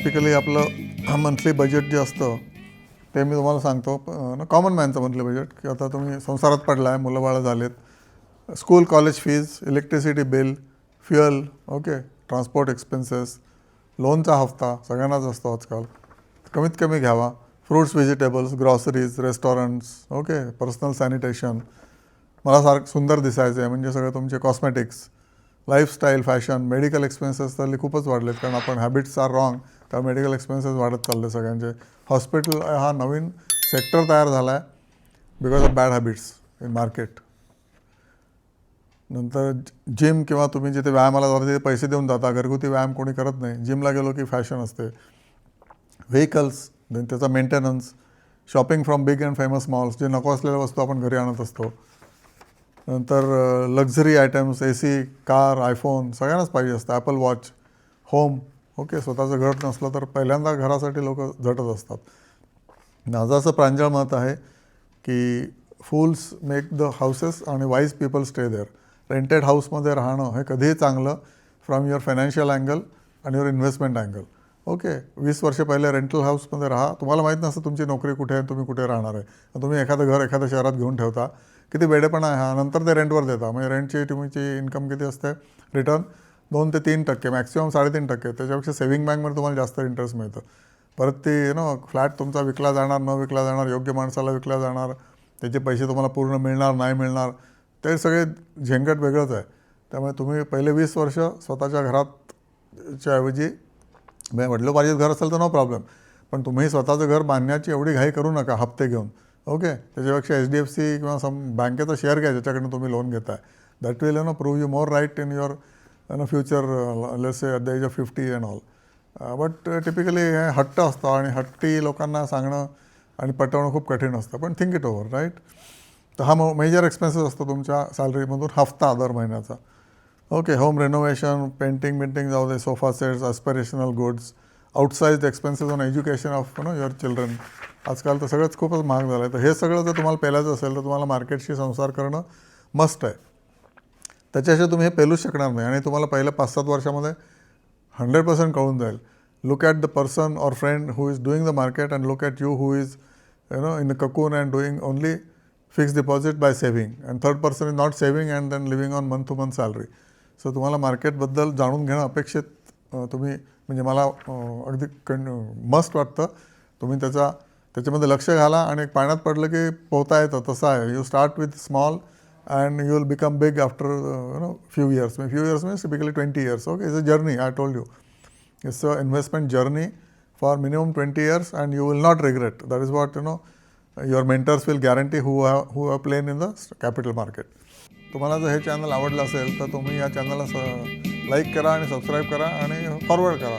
Typically आपलं monthly budget जे असतं ते मी तुम्हाला सांगतो. कॉमन मॅनचं मंथली बजेट की आता तुम्ही संसारात पडला आहे मुलं बाळं झालेत. School college fees electricity bill fuel okay transport expenses लोनचा हफ्ता सगळ्यांनाच असतो आजकाल. कमीत कमी घ्यावा. Fruits vegetables groceries restaurants okay personal sanitation मला सारखं सुंदर दिसायचं आहे म्हणजे सगळं तुमचे cosmetics lifestyle fashion medical expenses तर खूपच वाढलेत. कारण आपण हॅबिट्स आर रॉंग त्या मेडिकल एक्सपेन्सेस वाढत चालले सगळ्यांचे. हॉस्पिटल हा नवीन सेक्टर तयार झाला आहे because of bad habits in market नंतर जिम किंवा तुम्ही जिथे व्यायामाला जाता तिथे पैसे देऊन जाता. घरगुती व्यायाम कोणी करत नाही. जिमला गेलो की फॅशन असते. व्हेकल्स देन त्याचा maintenance shopping from big and famous malls जे नको असलेल्या वस्तू आपण घरी आणत असतो. नंतर luxury items A C car iPhone सगळ्यांनाच पाहिजे असतं. ॲपल वॉच होम ओके स्वतःचं घर नसलं तर पहिल्यांदा घरासाठी लोक झटत असतात. माझं असं प्रांजळ मत आहे की फूल्स मेक द हाऊसेस आणि wise people stay there rented हाऊसमध्ये राहणं हे कधीही चांगलं फ्रॉम युअर फायनान्शियल अँगल आणि युअर इन्व्हेस्टमेंट अँगल ओके वीस वर्ष पहिले रेंटल हाऊसमध्ये राहा. तुम्हाला माहीत नसतं तुमची नोकरी कुठे आहे तुम्ही कुठे राहणार आहे. तुम्ही एखादं घर एखाद्या शहरात घेऊन ठेवता. किती वेडेपणा आहे? हा नंतर ते रेंटवर देता म्हणजे रेंटची तुमची इन्कम किती असते? रिटर्न दोन ते तीन टक्के मॅक्सिमम साडेतीन टक्के. त्याच्यापेक्षा सेव्हिंग बँकमध्ये तुम्हाला जास्त इंटरेस्ट मिळतं. परत ते यु नो फ्लॅट तुमचा विकला जाणार न विकला जाणार योग्य माणसाला विकला जाणार त्याचे पैसे तुम्हाला पूर्ण मिळणार नाही मिळणार ते सगळे झेंगट वेगळंच आहे. त्यामुळे तुम्ही पहिले वीस वर्ष स्वतःच्या घरातच्या ऐवजी म्हणजे वडिलोपार्जित घर असेल तर नो प्रॉब्लेम पण तुम्ही स्वतःचं घर बांधण्याची एवढी घाई करू नका हप्ते घेऊन. ओके त्याच्यापेक्षा एच डी एफ सी किंवा सम बँकेचा शेअर घ्या ज्याच्याकडनं तुम्ही लोन घेताय. That will you know prove you more right in your know future less at the age of fifty and all but typically हे हट्ट असतं आणि हट्टी लोकांना सांगणं आणि पटवणं खूप कठीण असतं. पण थिंक इट ओव्हर राईट तर हा मेजर एक्सपेन्सेस असतो तुमच्या सॅलरीमधून हफ्ता दर महिन्याचा. ओके होम रेनोव्हेशन पेंटिंग बिंटिंग जाऊ दे sofa sets aspirational goods outsize expenses on education of know your children आजकाल तर सगळंच खूपच महाग झालं आहे तर हे सगळं जर तुम्हाला पेलायचं असेल तर तुम्हाला मार्केटशी संसार करणं मस्ट आहे. त्याच्याशिवाय तुम्ही हे पेलूच शकणार नाही. आणि तुम्हाला पहिल्या पाच सात वर्षामध्ये हंड्रेड पर्सेंट कळून जाईल. Look at the person or friend who is doing the market and look at you who is you know in the cocoon and doing only fix deposit by saving and third person is not saving and then living on month to month salary so तुम्हाला मार्केटबद्दल जाणून घेणं अपेक्षित तुम्ही म्हणजे मला अगदी कण मस्ट वाटतं. तुम्ही त्याचा त्याच्यामध्ये लक्ष घाला आणि एक पाण्यात पडलं की पोहता येतं तसं आहे. You start with small and you will become big after you know few years me few years means typically twenty years okay is a journey I told you it's a investment journey for minimum twenty years and you will not regret that is what you know your mentors will guarantee who have who have plane in the capital market तुम्हाला जर हे channel आवडलं असेल तर तुम्ही या चॅनलला स लाईक करा आणि सबस्क्राईब करा आणि फॉरवर्ड करा.